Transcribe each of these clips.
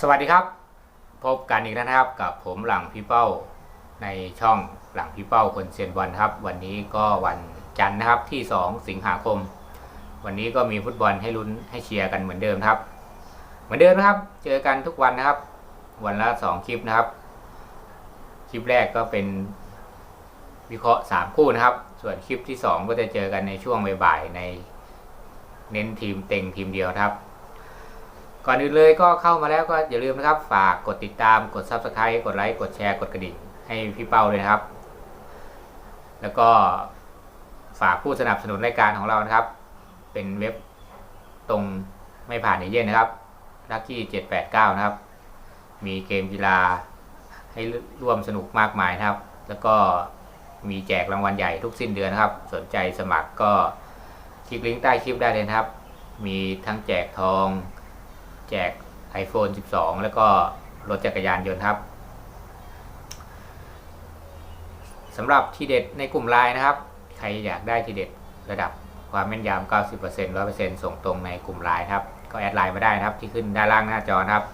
สวัสดีครับ พบกันอีกแล้วนะครับกับผมหลังพี่เป้าในช่องหลังพี่เป้าคนเซียนบอลครับ วันนี้ก็วันจันทร์นะครับที่ 2 สิงหาคม วันนี้ก็มีฟุตบอลให้ลุ้นให้เชียร์กันเหมือนเดิมครับ เหมือนเดิมนะครับ เจอกันทุกวันนะครับ วันละ 2 คลิปนะครับ คลิปแรกก็เป็นวิเคราะห์ 3 คู่นะครับ ส่วนคลิปที่ 2 ก็จะเจอกันในช่วงบ่ายๆในเน้นทีมเต็งทีมเดียวครับ ก่อนอื่นเลยก็เข้ามาแล้วก็อย่าลืมนะครับ ฝากกดติดตามกด Subscribe กดไลค์กดแชร์กดกระดิ่งให้พี่เป้าเลยนะครับ แล้วก็ฝากผู้สนับสนุนรายการของเรานะครับ เป็นเว็บตรงไม่ผ่านเอเย่นนะครับลักกี้789นะครับ มีเกมกีฬาให้ร่วมสนุกมากมายนะครับ แล้วก็มีแจกรางวัลใหญ่ทุกสิ้นเดือนนะครับ สนใจสมัครก็คลิกลิงก์ใต้คลิปได้เลยนะครับ มีทั้งแจกทอง แจก iPhone 12 แล้วก็รถจักรยานยนต์ครับสำหรับทีเด็ดในกลุ่มไลน์นะครับ ใครอยากได้ทีเด็ดระดับความแม่นยำ 90% 100%ส่งตรงในกลุ่มไลน์ครับ ก็แอดไลน์มาได้นะครับ ที่ขึ้นด้านล่างหน้าจอครับ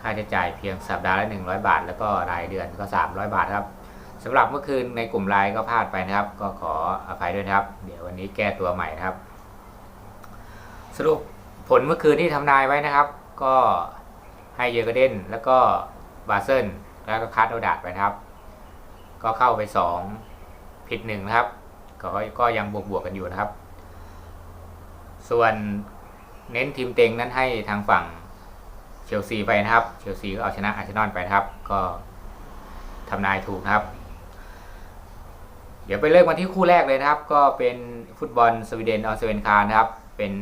ค่าใช้จ่ายเพียงสัปดาห์ละ 100 บาท แล้วก็รายเดือนก็ 300 บาทครับสำหรับเมื่อคืนในกลุ่มไลน์ก็พลาดไปนะครับ ก็ขออภัยด้วยนะครับ เดี๋ยววันนี้แก้ตัวใหม่นะครับ สรุปผลเมื่อคืนที่ทำนายไว้นะครับ ก็ให้เยอร์เกเดนแล้วก็บาเซนแล้วก็คัสโอดาดไปนะครับ ก็เข้าไป 2 ผิดหนึ่งนะครับ ก็ก็ยังบวกบวกๆกันอยู่นะครับ ส่วนเน้นทีมเต็งนั้นให้ทางฝั่งเชลซีไปนะครับ เชลซีก็เอาชนะอาร์เซนอลไปนะครับ ก็ทำนายถูกนะครับ เดี๋ยวไปเริ่มกันที่คู่แรกเลยนะครับ ก็เป็นฟุตบอลสวีเดนออสเวนคาร์นะครับ เป็น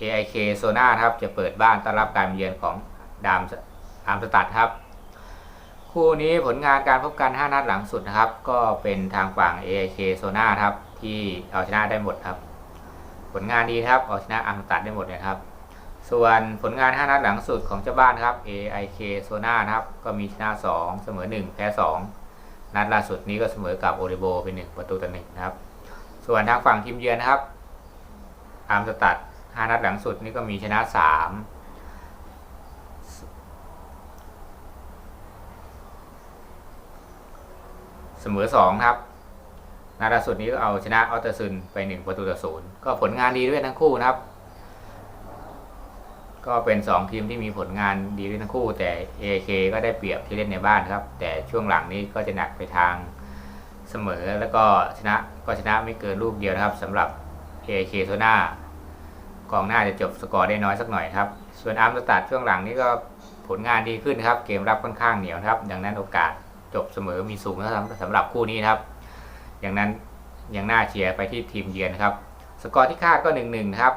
AIK โซนาครับจะเปิดบ้านต้อนรับการเยือนของดามอามสตัดครับ คู่นี้ผลงานการพบกัน 5 นัดหลังสุดนะครับ ก็เป็นทางฝั่ง AIK โซนาครับที่เอาชนะได้หมดครับ ผลงานดีครับเอาชนะอามสตัดได้หมดเลยครับ ส่วนผลงาน 5 นัดหลังสุดของเจ้าบ้านครับ AIK โซนานะครับก็มีชนะ 2 เสมอ 1 แพ้ 2 นัดล่าสุดนี้ก็เสมอกับโอริโบเป็น 1 ประตูต่อหนึ่งนะครับ ส่วนทางฝั่งทีมเยือนนะครับอาร์มสตัด 5นัดหลังสุดนี่ก็มีชนะ3เสมอ2ครับนัดล่าสุดนี้ก็เอาชนะออตเตอร์ซึนไป1ประตูต่อศูนย์ก็ผลงานดีด้วยทั้งคู่นะครับ ก็เป็น2ทีมที่มีผลงานดีด้วยทั้งคู่ แต่ AK ก็ได้เปรียบที่เล่นในบ้านครับ แต่ช่วงหลังนี้ก็จะหนักไปทางเสมอแล้วก็ชนะก็ชนะไม่เกินลูกเดียวนะครับสำหรับ AK โซน่า กองหน้าจะจบสกอร์ได้น้อยสักหน่อยครับ ส่วนอาร์มสตัดช่วงหลังนี้ก็ผลงานดีขึ้นครับ เกมรับค่อนข้างเหนียวครับ ดังนั้นโอกาสจบเสมอมีสูงนะครับสำหรับคู่นี้ครับ อย่างนั้นยังน่าเชียร์ไปที่ทีมเยือนครับ สกอร์ที่คาดก็1-1นะครับ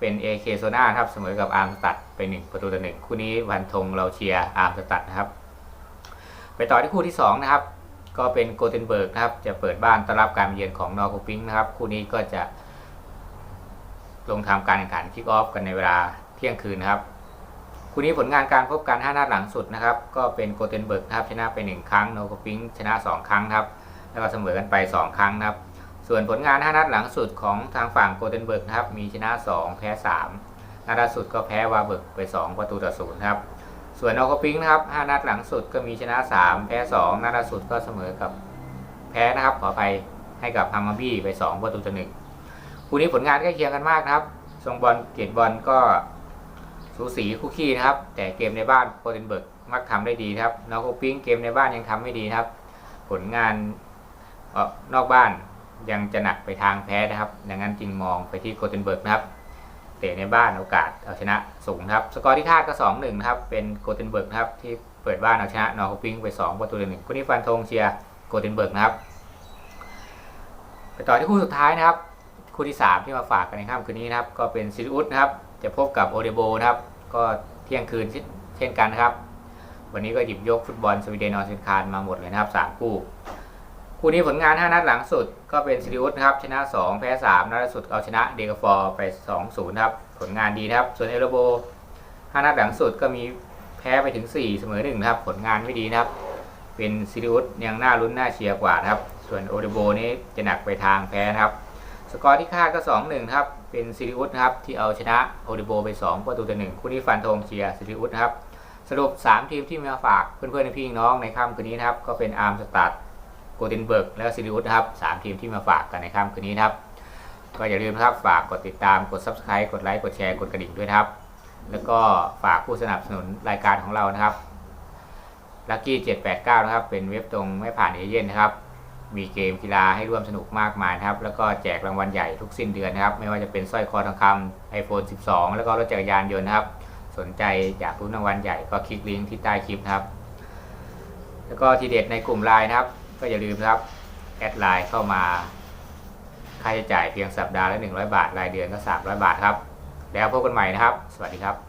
เป็น AK โซนาครับเสมอกับอาร์มสตัดไป1ประตูต่อหนึ่งคู่นี้วันธงเราเชียร์อาร์มสตัดนะครับ ไปต่อที่คู่ที่2นะครับก็เป็นโกเทนเบิร์กนะครับจะเปิดบ้านต้อนรับการเยือนของนอร์โคปิงนะครับคู่นี้ก็จะ ลงทำการแข่งขันคิกออฟกันในเวลาเที่ยงคืนนะครับคู่นี้ผลงานการพบกัน5นัดหลังสุดนะครับ ก็เป็นโกเทนเบิร์กนะครับชนะไป 1 ครั้งนอร์โคปิงชนะ 2 ครั้งครับ แล้วก็เสมอกันไป 2 ครั้งครับ ส่วนผลงาน5นัดหลังสุดของทางฝั่งโกเทนเบิร์กนะครับมีชนะ 2 แพ้ 3นัดล่าสุดก็แพ้วาเบิร์กไป 2 ประตูต่อศูนย์ครับส่วนนอร์โคปิงนะครับ5นัดหลังสุดก็มีชนะ 3 แพ้ 2นัดล่าสุดก็เสมอกับแพ้นะครับขอไปให้กับฮัมมาบี้ไป 2 ประตูต่อหนึ่ง คู่นี้ผลงานใกล้เคียงกันมากนะครับทรงบอลเกตบอลก็สูสีคู่ขี้นะครับ แต่เกมในบ้านโกเทนเบิร์กมักทำได้ดีครับนอร์โคปิงเกมในบ้านยังทำไม่ดีครับ ผลงานออนอกบ้านยังจะหนักไปทางแพ้นะครับ ดังนั้นจึงมองไปที่โกเทนเบิร์กนะครับเตะในบ้านโอกาสเอาชนะสูงครับ สกอร์ที่คาดก็2-1นะครับ เป็นโกเทนเบิร์กนะครับ ที่เปิดบ้านเอาชนะนอร์โคปิงไป 2 ประตูต่อหนึ่งคู่นี้ฟันธงเชียร์โกเทนเบิร์กนะครับ ไปต่อที่คู่สุดท้ายนะครับ คู่ที่ 3 ที่มาฝากกันในค่ำคืนนี้นะครับ ก็เป็นซิลิอุสนะครับ จะพบกับโอเดโบนะครับ ก็เที่ยงคืนเช่นกันนะครับ วันนี้ก็หยิบยกฟุตบอลสวีเดนออสเซนคารมาหมดเลยนะครับ 3 คู่ คู่นี้ผลงาน 5 นัดหลังสุด ก็เป็นซิลิอุสนะครับ ชนะ 2 แพ้ 3 นัดล่าสุดเอาชนะเดกฟอร์ไป 2-0นะครับ ผลงานดีนะครับ ส่วนเอโรโบ 5 นัดหลังสุดก็มีแพ้ไปถึง 4 เสมอ1นะครับ ผลงานไม่ดีนะครับ เป็นซิลิอุสยังน่าลุ้นน่าเชียร์กว่านะครับ ส่วนโอเดโบนี้จะหนักไปทางแพ้นะครับ กอร์ที่คาดก็ 2-1นะครับ เป็นซิลิอุสครับ ที่เอาชนะโอเดโบไป 2 ประตูต่อหนึ่งคู่นี้ฟันธงเชียร์ซิลิอุสครับ สรุป 3 ทีมที่มาฝากเพื่อนๆในพี่น้องในค่ำคืนนี้นะครับ ก็เป็นอาร์มสตาร์โกเทนเบิร์ก แล้วซิลิอุสครับสามทีมที่มาฝากกันในค่ำคืนนี้ครับ ก็อย่าลืมนะครับฝากกดติดตามกด subscribe กดไลค์กดแชร์กดกระดิ่งด้วยครับ แล้วก็ฝากผู้สนับสนุนรายการของเรานะครับ Lucky 789นะครับเป็นเว็บตรงไม่ผ่านเอเย่นนะครับ มีเกมกีฬาให้ร่วมสนุกมากมายครับ แล้วก็แจกรางวัลใหญ่ทุกสิ้นเดือนนะครับ ไม่ว่าจะเป็นสร้อยคอทองคำ iPhone 12 แล้วก็รถจักรยานยนต์นะครับ สนใจอยากรู้รางวัลใหญ่ก็คลิกลิงก์ที่ใต้คลิปนะครับ แล้วก็ทีเด็ดในกลุ่มไลน์นะครับ ก็อย่าลืมนะครับแอดไลน์เข้ามา ค่าใช้จ่ายเพียงสัปดาห์ละ100 บาท รายเดือนก็300 บาทครับ แล้วพบกันใหม่นะครับ สวัสดีครับ